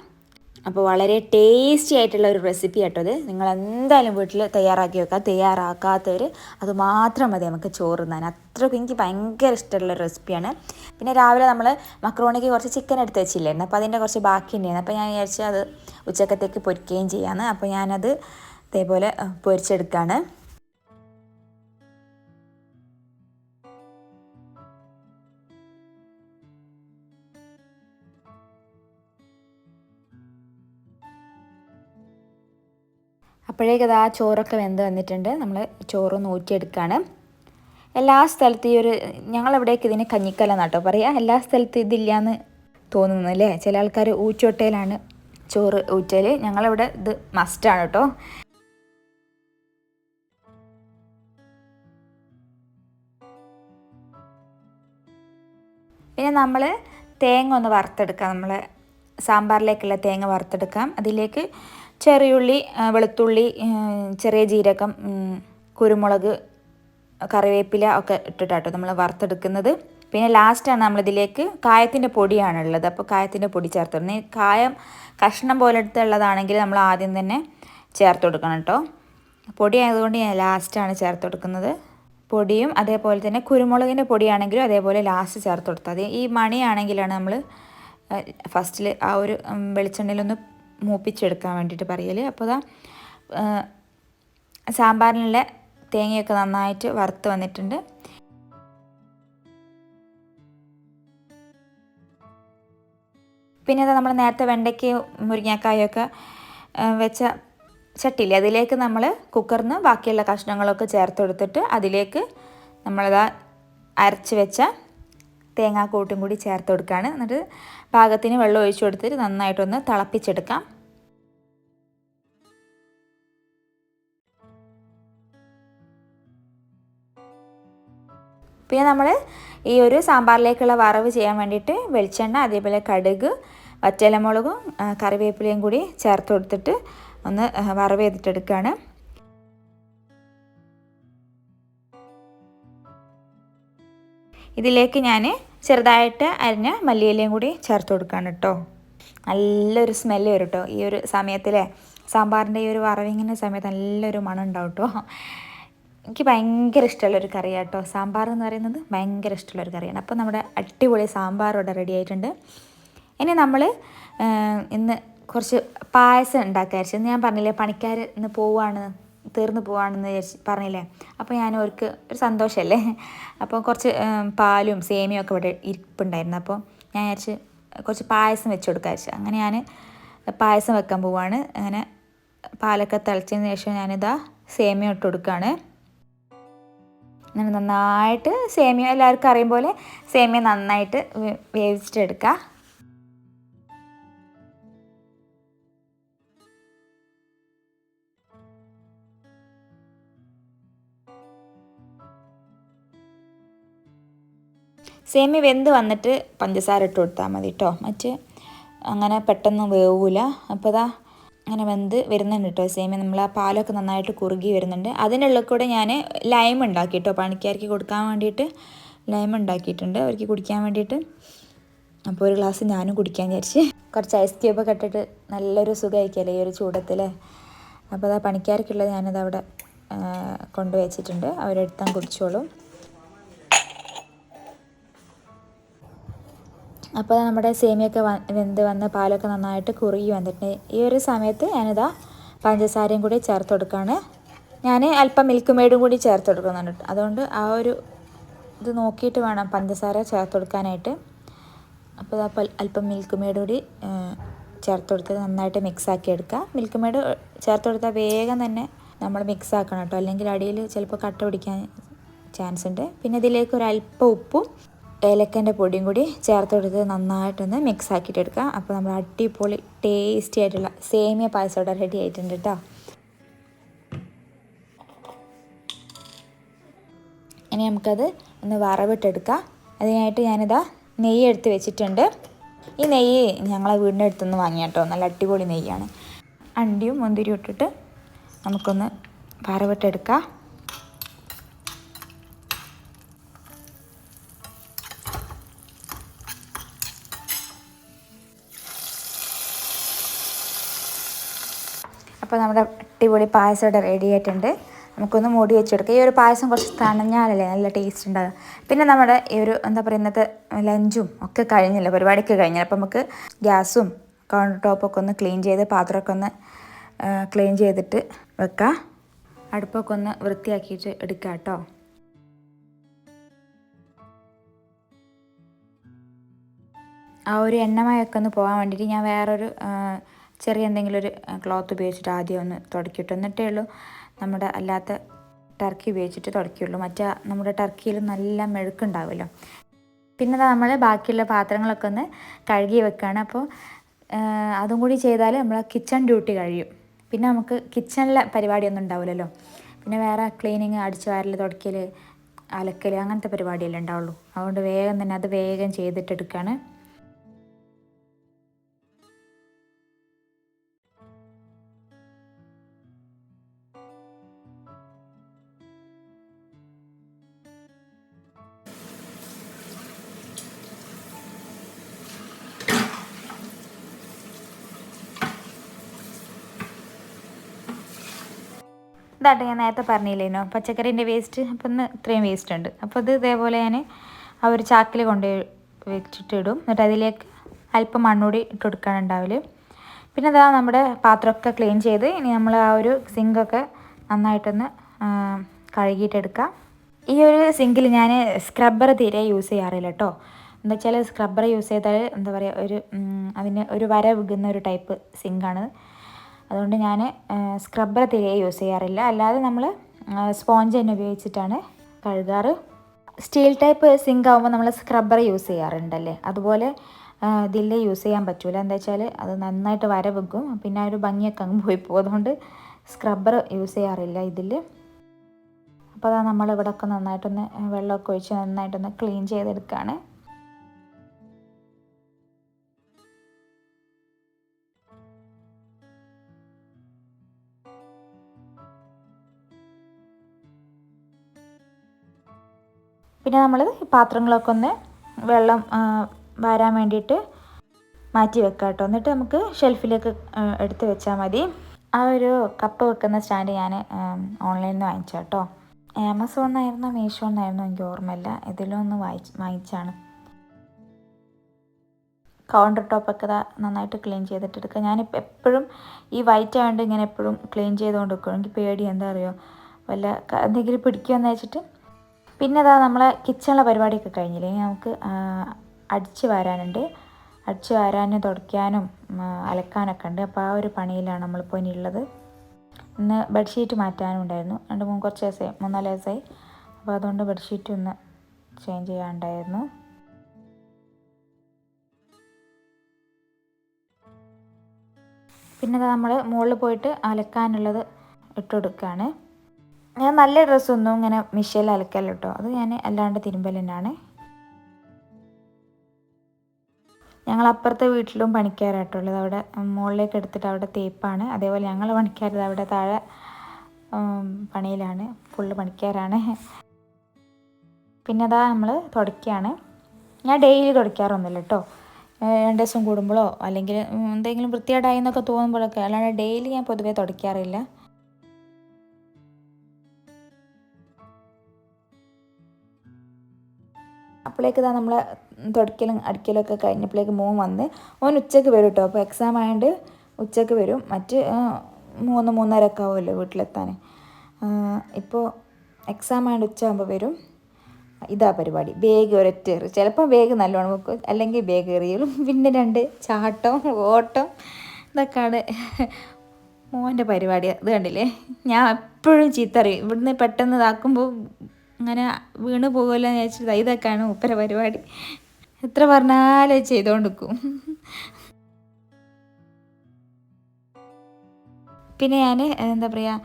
S1: അപ്പോൾ വളരെ ടേസ്റ്റി ആയിട്ടുള്ള ഒരു റെസിപ്പി കേട്ടോ അത് നിങ്ങൾ എന്തായാലും വീട്ടിൽ തയ്യാറാക്കി വെക്കുക തയ്യാറാക്കാത്തവർ അത് മാത്രം മതി നമുക്ക് ചോറ് തന്നെ അത്രയ്ക്ക് എനിക്ക് ഭയങ്കര ഇഷ്ടമുള്ള റെസിപ്പിയാണ് പിന്നെ രാവിലെ നമ്മൾ മക്രോണിക്ക് കുറച്ച് ചിക്കൻ എടുത്ത് വെച്ചില്ലായിരുന്നു അപ്പോൾ അതിന്റെ കുറച്ച് ബാക്കി ഉണ്ടായിരുന്നു. അപ്പോൾ ഞാൻ വിചാരിച്ചു അത് ഉച്ചക്കത്തേക്ക് പൊരിക്കുകയും ചെയ്യാമെന്ന് അപ്പോൾ ഞാനത് ഇതേപോലെ പൊരിച്ചെടുക്കുകയാണ് അപ്പോഴേക്കത് ആ ചോറൊക്കെ വെന്ത് വന്നിട്ടുണ്ട്. നമ്മൾ ചോറ് ഊറ്റിയെടുക്കുകയാണ് എല്ലാ സ്ഥലത്തും ഈ ഒരു ഞങ്ങളവിടേക്ക് ഇതിന് കഞ്ഞിക്കല എന്നാട്ടോ പറയുക എല്ലാ സ്ഥലത്തും ഇതില്ലയെന്ന് തോന്നുന്നു അല്ലേ? ചില ആൾക്കാർ ഊച്ചോട്ടയിലാണ് ചോറ് ഊറ്റൽ. ഞങ്ങളിവിടെ ഇത് മസ്റ്റാണ് കേട്ടോ പിന്നെ നമ്മൾ തേങ്ങ ഒന്ന് വറുത്തെടുക്കാം. നമ്മൾ സാമ്പാറിലേക്കുള്ള തേങ്ങ വറുത്തെടുക്കാം. അതിലേക്ക് ചെറിയുള്ളി വെളുത്തുള്ളി ചെറിയ ജീരകം കുരുമുളക് കറിവേപ്പില ഒക്കെ ഇട്ടിട്ടാട്ടോ നമ്മൾ വറുത്തെടുക്കുന്നത്. പിന്നെ ലാസ്റ്റാണ് നമ്മളിതിലേക്ക് കായത്തിന്റെ പൊടിയാണുള്ളത്. അപ്പോൾ കായത്തിന്റെ പൊടി ചേർത്ത് ഈ കായം കഷ്ണം പോലെ എടുത്തുള്ളതാണെങ്കിൽ നമ്മൾ ആദ്യം തന്നെ ചേർത്ത് കൊടുക്കണം കേട്ടോ. പൊടി ആയതുകൊണ്ട് ഞാൻ ലാസ്റ്റാണ് ചേർത്ത് കൊടുക്കുന്നത് പൊടിയും അതേപോലെ തന്നെ കുരുമുളകിന്റെ പൊടിയാണെങ്കിലും അതേപോലെ ലാസ്റ്റ് ചേർത്ത് കൊടുത്താൽ ഈ മണിയാണെങ്കിലാണ് നമ്മൾ ഫസ്റ്റിൽ ആ ഒരു വെളിച്ചെണ്ണയിലൊന്ന് മൂപ്പിച്ചെടുക്കാൻ വേണ്ടിയിട്ട് പറയൽ അപ്പോൾ അതാ സാമ്പാറിനുള്ള തേങ്ങയൊക്കെ നന്നായിട്ട് വറുത്ത് വന്നിട്ടുണ്ട്. പിന്നെ അത് നമ്മൾ നേരത്തെ വെണ്ടയ്ക്കയും മുരിങ്ങക്കായൊക്കെ വെച്ച ചട്ടിയില്ലേ അതിലേക്ക് നമ്മൾ കുക്കറിൽ നിന്ന് ബാക്കിയുള്ള കഷ്ണങ്ങളൊക്കെ ചേർത്ത് കൊടുത്തിട്ട് അതിലേക്ക് നമ്മളതാ അരച്ച് വെച്ച തേങ്ങാക്കൂട്ടും കൂടി ചേർത്ത് കൊടുക്കുകയാണ്. എന്നിട്ട് പാകത്തിന് വെള്ളം ഒഴിച്ചു കൊടുത്തിട്ട് നന്നായിട്ടൊന്ന് തിളപ്പിച്ചെടുക്കാം. പിന്നെ നമ്മൾ ഈ ഒരു സാമ്പാറിലേക്കുള്ള വറവ് ചെയ്യാൻ വേണ്ടിയിട്ട് വെളിച്ചെണ്ണ അതേപോലെ കടുക് വറ്റലമുളകും കറിവേപ്പിലയും കൂടി ചേർത്ത് കൊടുത്തിട്ട് ഒന്ന് വറവ് ചെയ്തിട്ടെടുക്കുകയാണ്. ഇതിലേക്ക് ഞാൻ ചെറുതായിട്ട് അരിഞ്ഞ മല്ലിയിലയും കൂടി ചേർത്ത് കൊടുക്കുകയാണ് കേട്ടോ. നല്ലൊരു സ്മെല്ല് വരും കേട്ടോ. ഈ ഒരു സമയത്തിലെ സാമ്പാറിന്റെ ഈ ഒരു വറവിങ്ങിന്റെ സമയത്ത് നല്ലൊരു മണം ഉണ്ടാവും കേട്ടോ. എനിക്ക് ഭയങ്കര ഇഷ്ടമുള്ളൊരു കറിയാണ് കേട്ടോ. സാമ്പാർ എന്ന് പറയുന്നത് ഭയങ്കര ഇഷ്ടമുള്ളൊരു കറിയാണ്. അപ്പോൾ നമ്മുടെ അടിപൊളി സാമ്പാർ ഇവിടെ റെഡി ആയിട്ടുണ്ട്. ഇനി നമ്മൾ ഇന്ന് കുറച്ച് പായസം ഉണ്ടാക്കാൻ ഞാൻ പറഞ്ഞില്ലേ പണിക്കാർ ഇന്ന് പോവുകയാണ് തീർന്നു പോവാണെന്ന് വിചാരിച്ച് പറഞ്ഞില്ലേ? അപ്പോൾ ഞാൻ അവർക്ക് ഒരു സന്തോഷമല്ലേ അപ്പോൾ കുറച്ച് പാലും സേമിയും ഒക്കെ ഇവിടെ ഇരിപ്പുണ്ടായിരുന്നു. അപ്പോൾ ഞാൻ വിചാരിച്ച് കുറച്ച് പായസം വെച്ച് കൊടുക്കാൻ വെച്ചാൽ അങ്ങനെ ഞാൻ പായസം വെക്കാൻ പോവാണ്. അങ്ങനെ പാലൊക്കെ തിളച്ചതിന് ശേഷം ഞാനിതാ സേമിയ ഇട്ട് കൊടുക്കുകയാണ് അങ്ങനെ നന്നായിട്ട് സേമിയ എല്ലാവർക്കും അറിയും പോലെ സേമിയ നന്നായിട്ട് വേവിച്ചിട്ടെടുക്കുക സേമി വെന്ത് വന്നിട്ട് പഞ്ചസാര ഇട്ട് കൊടുത്താൽ മതി കേട്ടോ മറ്റ് അങ്ങനെ പെട്ടെന്ന് വേവില്ല അപ്പോൾ അതാ അങ്ങനെ വെന്ത് വരുന്നുണ്ട് കേട്ടോ സേമി. നമ്മൾ ആ പാലൊക്കെ നന്നായിട്ട് കുറുകി വരുന്നുണ്ട്. അതിനുള്ള കൂടെ ഞാൻ ലൈം ഉണ്ടാക്കി കേട്ടോ പണിക്കാർക്ക് കൊടുക്കാൻ വേണ്ടിയിട്ട് ലൈം ഉണ്ടാക്കിയിട്ടുണ്ട്. അവർക്ക് കുടിക്കാൻ വേണ്ടിയിട്ട്. അപ്പോൾ ഒരു ഗ്ലാസ് ഞാനും കുടിക്കാൻ വിചാരിച്ച് കുറച്ച് ഐസ് ക്യൂബൊക്കെ ഇട്ടിട്ട് നല്ലൊരു സുഖമായിരിക്കുമല്ലേ ഈ ഒരു ചൂടത്തിൽ അപ്പോൾ അതാ പണിക്കാർക്കുള്ളത് ഞാനത് അവിടെ കൊണ്ടുവച്ചിട്ടുണ്ട്. അവരെടുത്താൻ കുടിച്ചോളും. അപ്പോൾ നമ്മുടെ സേമിയൊക്കെ വെന്ത് വന്ന് പാലൊക്കെ നന്നായിട്ട് കുറുകി വന്നിട്ടുണ്ട്. ഈ ഒരു സമയത്ത് ഞാനിതാ പഞ്ചസാരയും കൂടി ചേർത്ത് കൊടുക്കുകയാണ് ഞാൻ അല്പം മിൽക്ക് മെയ്ഡും കൂടി ചേർത്ത് കൊടുക്കുന്നുണ്ട്. അതുകൊണ്ട് ആ ഒരു ഇത് നോക്കിയിട്ട് വേണം പഞ്ചസാര ചേർത്ത് കൊടുക്കാനായിട്ട്. അപ്പോൾ അപ്പോൾ അല്പം മിൽക്ക് മെയ്ഡ് കൂടി ചേർത്ത് കൊടുത്ത് നന്നായിട്ട് മിക്സ് ആക്കി എടുക്കുക മിൽക്ക് മെയ്ഡ് ചേർത്ത് കൊടുത്താൽ വേഗം തന്നെ നമ്മൾ മിക്സ് ആക്കണം കേട്ടോ. അല്ലെങ്കിൽ അടിയിൽ ചിലപ്പോൾ കട്ട പിടിക്കാൻ ചാൻസ് ഉണ്ട്. പിന്നെ ഇതിലേക്ക് ഒരു അല്പം ഉപ്പും ഏലക്കന്റെ പൊടിയും കൂടി ചേർത്ത് കൊടുത്ത് നന്നായിട്ടൊന്ന് മിക്സ് ആക്കിയിട്ട് എടുക്കുക അപ്പോൾ നമ്മൾ അടിപൊളി ടേസ്റ്റി ആയിട്ടുള്ള സേമിയ പായസം ഇവിടെ റെഡി ആയിട്ടുണ്ട് കേട്ടോ ഇനി നമുക്കത് ഒന്ന് വറവിട്ടെടുക്കാം. അതിനായിട്ട് ഞാനിതാ നെയ്യ് എടുത്ത് വെച്ചിട്ടുണ്ട്. ഈ നെയ്യ് ഞങ്ങളെ വീടിന്റെ അടുത്തുനിന്ന് വാങ്ങിയ കേട്ടോ നല്ല അടിപൊളി നെയ്യാണ്. അണ്ടിയും മുന്തിരിയും ഇട്ടിട്ട് നമുക്കൊന്ന് വറവിട്ടെടുക്കാം. അപ്പോൾ നമ്മുടെ അടിപൊളി പായസം ഇവിടെ റെഡി ആയിട്ടുണ്ട്. നമുക്കൊന്ന് മൂടി വെച്ചെടുക്കാം. ഈ ഒരു പായസം കുറച്ച് തണഞ്ഞാലല്ലേ നല്ല ടേസ്റ്റ് ഉണ്ടാകും പിന്നെ നമ്മുടെ ഈ ഒരു എന്താ പറയുക ഇന്നത്തെ ലഞ്ചും ഒക്കെ കഴിഞ്ഞില്ല. പരിപാടിയൊക്കെ കഴിഞ്ഞില്ല. അപ്പോൾ നമുക്ക് ഗ്യാസും കൗണ്ടർ ടോപ്പൊക്കെ ഒന്ന് ക്ലീൻ ചെയ്ത് പാത്രമൊക്കെ ഒന്ന് ക്ലീൻ ചെയ്തിട്ട് വെക്കാം. അടുപ്പൊക്കെ ഒന്ന് വൃത്തിയാക്കിയിട്ട് എടുക്കാം കേട്ടോ. ആ ഒരു എണ്ണമയൊക്കെ ഒന്ന് പോകാൻ വേണ്ടിയിട്ട് ഞാൻ വേറൊരു ചെറിയ എന്തെങ്കിലും ഒരു ക്ലോത്ത് ഉപയോഗിച്ചിട്ട് ആദ്യം ഒന്ന് തുടക്കിയിട്ട് എന്നിട്ടേ ഉള്ളൂ. നമ്മുടെ അല്ലാത്ത ടർക്കി ഉപയോഗിച്ചിട്ട് തുടക്കിയുള്ളൂ. മറ്റേ നമ്മുടെ ടർക്കിയിൽ നല്ല മെഴുക്കുണ്ടാവുമല്ലോ. പിന്നെ നമ്മൾ ബാക്കിയുള്ള പാത്രങ്ങളൊക്കെ ഒന്ന് കഴുകി വെക്കുകയാണ് അപ്പോൾ അതും കൂടി ചെയ്താൽ നമ്മളെ കിച്ചൺ ഡ്യൂട്ടി കഴിയും. പിന്നെ നമുക്ക് കിച്ചണിലെ പരിപാടിയൊന്നും ഉണ്ടാവില്ലല്ലോ. പിന്നെ വേറെ ക്ലീനിങ് അടിച്ചു വാരൽ തുടക്കൽ അലക്കൽ അങ്ങനത്തെ പരിപാടിയല്ലേ ഉണ്ടാവുള്ളൂ. അതുകൊണ്ട് വേഗം തന്നെ അത് വേഗം ചെയ്തിട്ടെടുക്കുകയാണ് ഇതാട്ടെ ഞാൻ നേരത്തെ പറഞ്ഞില്ലേനോ? പച്ചക്കറീന്റെ വേസ്റ്റ് അപ്പം ഇന്ന് ഇത്രയും വേസ്റ്റ് ഉണ്ട്. അപ്പോൾ ഇത് ഇതേപോലെ ഞാൻ ആ ഒരു ചാക്കിൽ കൊണ്ട് വെച്ചിട്ടിടും. എന്നിട്ട് അതിലേക്ക് അല്പം മണ്ണൂടി ഇട്ട് കൊടുക്കാനുണ്ടാവില്ല പിന്നെ അതാ നമ്മുടെ പാത്രമൊക്കെ ക്ലീൻ ചെയ്ത് ഇനി നമ്മൾ ആ ഒരു സിങ്കൊക്കെ നന്നായിട്ടൊന്ന് കഴുകിയിട്ടെടുക്കാം ഈ ഒരു സിങ്കിൽ ഞാൻ സ്ക്രബ്ബർ തീരെ യൂസ് ചെയ്യാറില്ല കേട്ടോ എന്താ വെച്ചാൽ സ്ക്രബ്ബർ യൂസ് ചെയ്താൽ എന്താ പറയുക ഒരു അതിന് ഒരു വര വിടുന്ന ഒരു ടൈപ്പ് സിങ്കാണ് അതുകൊണ്ട് ഞാൻ സ്ക്രബ്ബർ തിരികെ യൂസ് ചെയ്യാറില്ല. അല്ലാതെ നമ്മൾ സ്പോഞ്ച് തന്നെ ഉപയോഗിച്ചിട്ടാണ് കഴുകാറ്. സ്റ്റീൽ ടൈപ്പ് സിങ്ക് ആകുമ്പോൾ നമ്മൾ സ്ക്രബ്ബർ യൂസ് ചെയ്യാറുണ്ടല്ലേ? അതുപോലെ ഇതിൽ യൂസ് ചെയ്യാൻ പറ്റൂല. എന്താ വെച്ചാൽ അത് നന്നായിട്ട് വര വെക്കും. പിന്നെ ഒരു ഭംഗിയൊക്കെ അങ്ങ് പോയി പോകും. അതുകൊണ്ട് സ്ക്രബ്ബർ യൂസ് ചെയ്യാറില്ല ഇതിൽ അപ്പോൾ അതാ ഒക്കെ നന്നായിട്ടൊന്ന് വെള്ളമൊക്കെ ഒഴിച്ച് നന്നായിട്ടൊന്ന് ക്ലീൻ ചെയ്തെടുക്കുകയാണ് പിന്നെ നമ്മൾ പാത്രങ്ങളൊക്കെ ഒന്ന് വെള്ളം വരാൻ വേണ്ടിയിട്ട് മാറ്റി വെക്കാം കേട്ടോ എന്നിട്ട് നമുക്ക് ഷെൽഫിലേക്ക് എടുത്ത് വെച്ചാൽ മതി. ആ ഒരു കപ്പ് വെക്കുന്ന സ്റ്റാൻഡ് ഞാൻ ഓൺലൈനിൽ നിന്ന് വാങ്ങിച്ചു കേട്ടോ ആമസോണിന്നായിരുന്നോ മീഷോ എന്നായിരുന്നോ എനിക്ക് ഓർമ്മയില്ല. ഇതിലൊന്ന് വായിച്ച് വാങ്ങിച്ചാണ്. കൗണ്ടർ ടോപ്പൊക്കെ നന്നായിട്ട് ക്ലീൻ ചെയ്തിട്ട് ഞാൻ എപ്പോഴും ഈ വൈറ്റ് ആയതുകൊണ്ട് ഇങ്ങനെ എപ്പോഴും ക്ലീൻ ചെയ്തുകൊണ്ട് വെക്കും എനിക്ക് പേടി എന്താ അറിയോ? വല്ല എന്തെങ്കിലും പിടിക്കുമെന്ന് വെച്ചിട്ട് പിന്നെ അതാ നമ്മളെ കിച്ചണിലെ പരിപാടിയൊക്കെ കഴിഞ്ഞില്ലേ? നമുക്ക് അടിച്ചു വാരാനുണ്ട്. അടിച്ചു വാരാനും തുടയ്ക്കാനും അലക്കാനൊക്കെ ഉണ്ട്. അപ്പോൾ ആ ഒരു പണിയിലാണ് നമ്മളിപ്പോൾ ഇനി ഉള്ളത്. ഇന്ന് ബെഡ്ഷീറ്റ് മാറ്റാനും ഉണ്ടായിരുന്നു. രണ്ട് മൂന്ന് കുറച്ച് ദിവസമായി മൂന്നാൽ ദിവസമായി. അപ്പോൾ അതുകൊണ്ട് ബെഡ്ഷീറ്റ് ഒന്ന് ചേഞ്ച് ചെയ്യാണ്ടായിരുന്നു പിന്നെ നമ്മൾ മുകളിൽ പോയിട്ട് അലക്കാനുള്ളത് ഇട്ട് കൊടുക്കുകയാണ് ഞാൻ നല്ല ഡ്രസ്സൊന്നും ഇങ്ങനെ മിഷയിൽ അലക്കല്ല കേട്ടോ. അത് ഞാൻ അല്ലാണ്ട് തിരുമ്പൽ തന്നെയാണ്. ഞങ്ങൾ അപ്പുറത്തെ വീട്ടിലും പണിക്കാരായിട്ടുള്ളത് അവിടെ മുകളിലേക്ക് എടുത്തിട്ട് അവിടെ തേപ്പാണ്. അതേപോലെ ഞങ്ങൾ പണിക്കാരത് അവിടെ താഴെ പണിയിലാണ്. ഫുള്ള് പണിക്കാരാണ്. പിന്നെ അതാ നമ്മൾ തുടയ്ക്കുകയാണ്. ഞാൻ ഡെയിലി തുടയ്ക്കാറൊന്നുമില്ല കേട്ടോ. രണ്ട് ദിവസം കൂടുമ്പോഴോ അല്ലെങ്കിൽ എന്തെങ്കിലും വൃത്തികേടായി എന്നൊക്കെ തോന്നുമ്പോഴൊക്കെ അല്ലാണ്ട് ഡെയിലി ഞാൻ പൊതുവേ തുടയ്ക്കാറില്ല. അപ്പോഴേക്ക് ഇതാ നമ്മളെ തുടക്കലും അടിക്കലൊക്കെ കഴിഞ്ഞപ്പോഴേക്ക് മോൻ വന്ന് മോൻ ഉച്ചയ്ക്ക് വരും കേട്ടോ അപ്പോൾ എക്സാം ആയതുകൊണ്ട് ഉച്ചയ്ക്ക് വരും. മറ്റ് മൂന്ന് മൂന്നര ഒക്കെ ആവുമല്ലോ വീട്ടിലെത്താൻ. ഇപ്പോൾ എക്സാം ആയതുകൊണ്ട് ഉച്ച ആകുമ്പോൾ വരും. ഇതാ പരിപാടി. ബേഗ് ഒരൊറ്റ ചിലപ്പോൾ ബേഗ് നല്ലോണം വെക്കും. അല്ലെങ്കിൽ ബേഗ് എറിയലും. പിന്നെ രണ്ട് ചാട്ടം ഓട്ടം ഇതൊക്കെയാണ് മോന്റെ പരിപാടി. ഇത് കണ്ടില്ലേ? ഞാൻ എപ്പോഴും ചീത്ത അറിയും ഇവിടുന്ന് പെട്ടെന്ന് ഇതാക്കുമ്പോൾ അങ്ങനെ വീണ് പോകുമല്ലോ എന്ന് വിചാരിച്ചിട്ട് ഇതൊക്കെയാണ് ഉപ്പര പരിപാടി. എത്ര പറഞ്ഞാലും ചെയ്തുകൊണ്ട് പിന്നെ ഞാൻ എന്താ പറയുക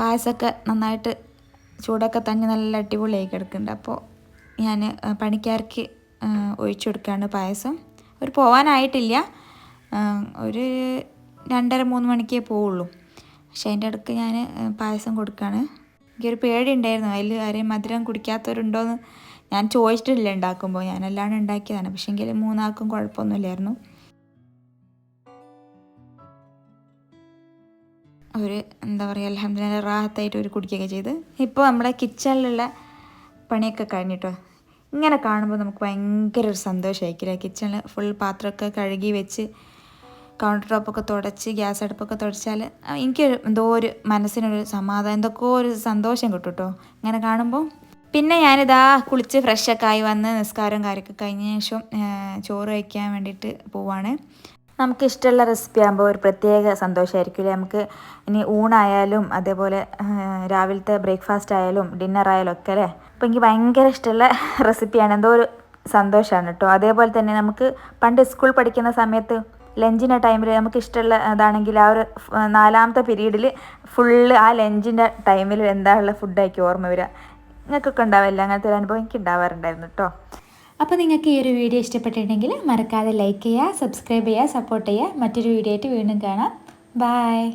S1: പായസമൊക്കെ നന്നായിട്ട് ചൂടൊക്കെ തന്നെ നല്ല അടിപൊളിയായി കിടക്കുന്നുണ്ട്. അപ്പോൾ ഞാൻ പണിക്കാർക്ക് ഒഴിച്ചു കൊടുക്കുകയാണ് പായസം. ഒരു പോകാനായിട്ടില്ല ഒരു രണ്ടര മൂന്ന് മണിക്കേ പോവുള്ളൂ. പക്ഷേ അതിന്റെ ഇടയ്ക്ക് ഞാൻ പായസം കൊടുക്കുകയാണ് എനിക്കൊരു പേടി ഉണ്ടായിരുന്നു അതിൽ ആരെയും മധുരം കുടിക്കാത്തവരുണ്ടോയെന്ന് ഞാൻ ചോദിച്ചിട്ടില്ല ഉണ്ടാക്കുമ്പോൾ ഞാനല്ലാണ്ട് ഉണ്ടാക്കിയതാണ്. പക്ഷേ എങ്കിൽ മൂന്നാൾക്കും കുഴപ്പമൊന്നുമില്ലായിരുന്നു. ഒരു എന്താ പറയുക അലഹമ്മദില്ല റാഹത്തായിട്ട് ഒരു കുടിക്കുകയൊക്കെ ചെയ്ത്. ഇപ്പോൾ നമ്മുടെ കിച്ചണിലുള്ള പണിയൊക്കെ കഴിഞ്ഞിട്ടോ? ഇങ്ങനെ കാണുമ്പോൾ നമുക്ക് ഭയങ്കര ഒരു സന്തോഷമായിരിക്കില്ല കിച്ചണിൽ ഫുൾ പാത്രമൊക്കെ കഴുകി വെച്ച് കൗണ്ടർ ടോപ്പൊക്കെ തുടച്ച് ഗ്യാസ് അടുപ്പൊക്കെ തുടച്ചാൽ എനിക്ക് എന്തോ ഒരു മനസ്സിനൊരു സമാധാനം എന്തൊക്കെ ഒരു സന്തോഷം കിട്ടും കേട്ടോ ഇങ്ങനെ കാണുമ്പോൾ പിന്നെ ഞാനിതാ കുളിച്ച് ഫ്രഷൊക്കെ ആയി വന്ന് നിസ്കാരം കാര്യമൊക്കെ കഴിഞ്ഞ ശേഷം ചോറ് കഴിക്കാൻ വേണ്ടിയിട്ട് പോവാണ്. നമുക്ക് ഇഷ്ടമുള്ള റെസിപ്പി ആകുമ്പോൾ ഒരു പ്രത്യേക സന്തോഷമായിരിക്കില്ലേ നമുക്ക് ഇനി ഊണായാലും അതേപോലെ രാവിലത്തെ ബ്രേക്ക്ഫാസ്റ്റ് ആയാലും ഡിന്നർ ആയാലും ഒക്കെ അല്ലേ? അപ്പോൾ എനിക്ക് ഭയങ്കര ഇഷ്ടമുള്ള റെസിപ്പിയാണ് എന്തോ ഒരു സന്തോഷമാണ് കേട്ടോ. അതേപോലെ തന്നെ നമുക്ക് പണ്ട് സ്കൂൾ പഠിക്കുന്ന സമയത്ത് ലഞ്ചിന്റെ ടൈമിൽ നമുക്ക് ഇഷ്ടമുള്ള അതാണെങ്കിൽ ആ ഒരു നാലാമത്തെ പീരീഡിൽ ഫുള്ള് ആ ലഞ്ചിന്റെ ടൈമിൽ എന്താ ഉള്ള ഫുഡായിരിക്കും ഓർമ്മ വരിക. നിങ്ങൾക്കൊക്കെ ഉണ്ടാവില്ല? അങ്ങനത്തെ ഒരു അനുഭവം എനിക്ക് ഉണ്ടാവാറുണ്ടായിരുന്നു കേട്ടോ. അപ്പോൾ നിങ്ങൾക്ക് ഈ ഒരു വീഡിയോ ഇഷ്ടപ്പെട്ടിട്ടുണ്ടെങ്കിൽ മറക്കാതെ ലൈക്ക് ചെയ്യുക സബ്സ്ക്രൈബ് ചെയ്യുക സപ്പോർട്ട് ചെയ്യുക. മറ്റൊരു വീഡിയോ ആയിട്ട് വീണ്ടും കാണാം. ബായ്